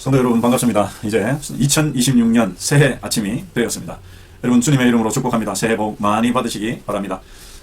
성도 여러분 반갑습니다. 이제 2026년 새해 아침이 되었습니다. 여러분 주님의 이름으로 축복합니다. 새해 복 많이 받으시기 바랍니다.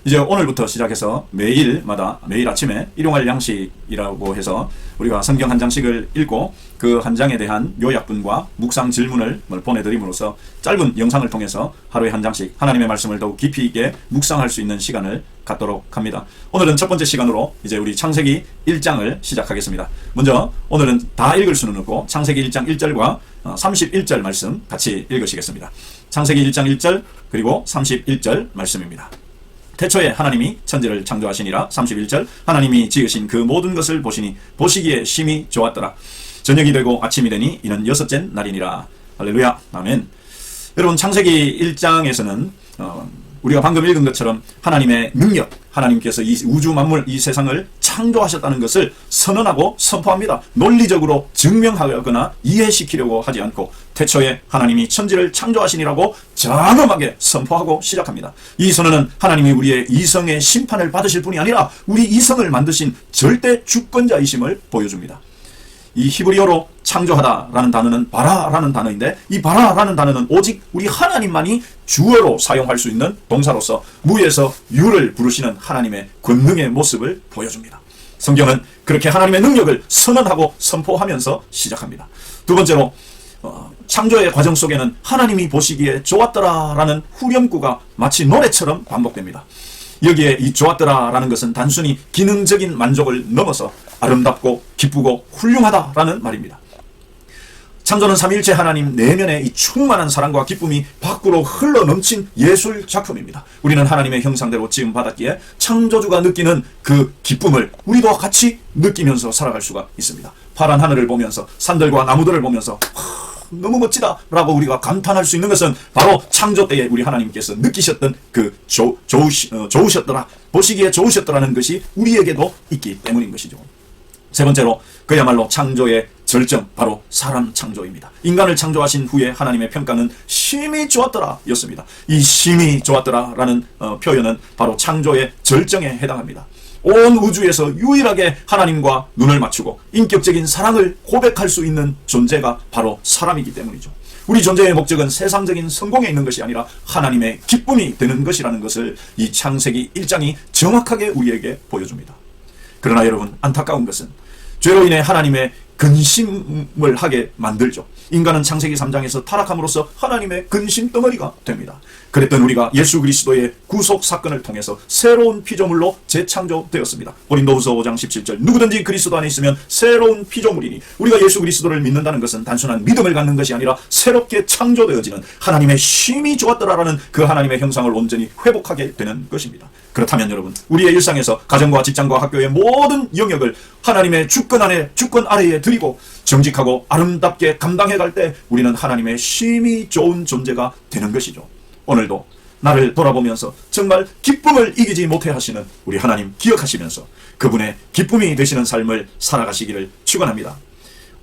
이제 오늘부터 시작해서 매일마다 매일 아침에 일용할 양식이라고 해서 우리가 성경 한 장씩을 읽고 그 한 장에 대한 요약분과 묵상 질문을 보내드림으로써 짧은 영상을 통해서 하루에 한 장씩 하나님의 말씀을 더욱 깊이 있게 묵상할 수 있는 시간을 갖도록 합니다. 오늘은 첫 번째 시간으로 이제 우리 창세기 1장을 시작하겠습니다. 먼저 오늘은 다 읽을 수는 없고 창세기 1장 1절과 31절 말씀 같이 읽으시겠습니다. 창세기 1장 1절 그리고 31절 말씀입니다. 태초에 하나님이 천지를 창조하시니라 31절 하나님이 지으신 그 모든 것을 보시니 보시기에 심히 좋았더라. 저녁이 되고 아침이 되니 이는 여섯째 날이니라. 할렐루야. 아멘. 여러분 창세기 1장에서는 어, 우리가 방금 읽은 것처럼 하나님의 능력 하나님께서 이 우주 만물 이 세상을 창조하셨다는 것을 선언하고 선포합니다. 논리적으로 증명하거나 이해시키려고 하지 않고 태초에 하나님이 천지를 창조하시니라고 장엄하게 선포하고 시작합니다. 이 선언은 하나님이 우리의 이성의 심판을 받으실 뿐이 아니라 우리 이성을 만드신 절대 주권자이심을 보여줍니다. 이 히브리어로 창조하다라는 단어는 바라라는 단어인데 이 바라라는 단어는 오직 우리 하나님만이 주어로 사용할 수 있는 동사로서 무에서 유를 부르시는 하나님의 권능의 모습을 보여줍니다. 성경은 그렇게 하나님의 능력을 선언하고 선포하면서 시작합니다. 두 번째로 어, 창조의 과정 속에는 하나님이 보시기에 좋았더라라는 후렴구가 마치 노래처럼 반복됩니다. 여기에 이 좋았더라라는 것은 단순히 기능적인 만족을 넘어서 아름답고 기쁘고 훌륭하다라는 말입니다. 창조는 삼일체 하나님 내면의 이 충만한 사랑과 기쁨이 밖으로 흘러 넘친 예술 작품입니다. 우리는 하나님의 형상대로 지음 받았기에 창조주가 느끼는 그 기쁨을 우리도 같이 느끼면서 살아갈 수가 있습니다. 파란 하늘을 보면서 산들과 나무들을 보면서 너무 멋지다 라고 우리가 감탄할 수 있는 것은 바로 창조 때에 우리 하나님께서 느끼셨던 그 조, 좋으시, 어, 좋으셨더라 보시기에 좋으셨더라는 것이 우리에게도 있기 때문인 것이죠. 세 번째로 그야말로 창조의 절정 바로 사람 창조입니다. 인간을 창조하신 후에 하나님의 평가는 심히 좋았더라 였습니다. 이 심히 좋았더라 라는 어, 표현은 바로 창조의 절정에 해당합니다. 온 우주에서 유일하게 하나님과 눈을 맞추고 인격적인 사랑을 고백할 수 있는 존재가 바로 사람이기 때문이죠. 우리 존재의 목적은 세상적인 성공에 있는 것이 아니라 하나님의 기쁨이 되는 것이라는 것을 이 창세기 1장이 정확하게 우리에게 보여줍니다. 그러나 여러분 안타까운 것은 죄로 인해 하나님의 근심을 하게 만들죠. 인간은 창세기 3장에서 타락함으로써 하나님의 근심 덩어리가 됩니다. 그랬던 우리가 예수 그리스도의 구속 사건을 통해서 새로운 피조물로 재창조되었습니다. 고린도후서 5장 17절 누구든지 그리스도 안에 있으면 새로운 피조물이니 우리가 예수 그리스도를 믿는다는 것은 단순한 믿음을 갖는 것이 아니라 새롭게 창조되어지는 하나님의 심히 좋았더라라는 그 하나님의 형상을 온전히 회복하게 되는 것입니다. 그렇다면 여러분 우리의 일상에서 가정과 직장과 학교의 모든 영역을 하나님의 주권 안에 주권 아래에 드리고 정직하고 아름답게 감당해 갈 때 우리는 하나님의 심히 좋은 존재가 되는 것이죠. 오늘도 나를 돌아보면서 정말 기쁨을 이기지 못해 하시는 우리 하나님 기억하시면서 그분의 기쁨이 되시는 삶을 살아가시기를 축원합니다.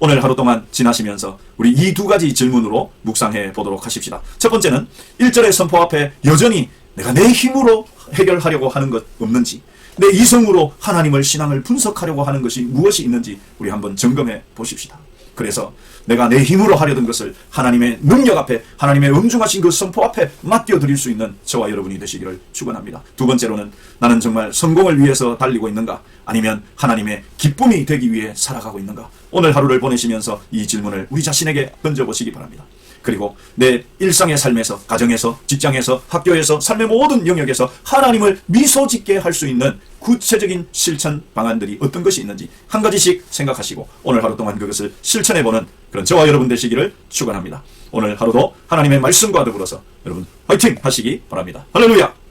오늘 하루 동안 지나시면서 우리 이 두 가지 질문으로 묵상해 보도록 하십시다. 첫 번째는 1절의 선포 앞에 여전히 내가 내 힘으로 해결하려고 하는 것 없는지 내 이성으로 하나님을 신앙을 분석하려고 하는 것이 무엇이 있는지 우리 한번 점검해 보십시다. 그래서 내가 내 힘으로 하려던 것을 하나님의 능력 앞에 하나님의 엄중하신 그 선포 앞에 맡겨 드릴 수 있는 저와 여러분이 되시기를 축원합니다. 두 번째로는 나는 정말 성공을 위해서 달리고 있는가 아니면 하나님의 기쁨이 되기 위해 살아가고 있는가 오늘 하루를 보내시면서 이 질문을 우리 자신에게 던져 보시기 바랍니다. 그리고 내 일상의 삶에서, 가정에서, 직장에서, 학교에서, 삶의 모든 영역에서 하나님을 미소 짓게 할 수 있는 구체적인 실천 방안들이 어떤 것이 있는지 한 가지씩 생각하시고 오늘 하루 동안 그것을 실천해보는 그런 저와 여러분 되시기를 축원합니다. 오늘 하루도 하나님의 말씀과 더불어서 여러분 화이팅 하시기 바랍니다. 할렐루야!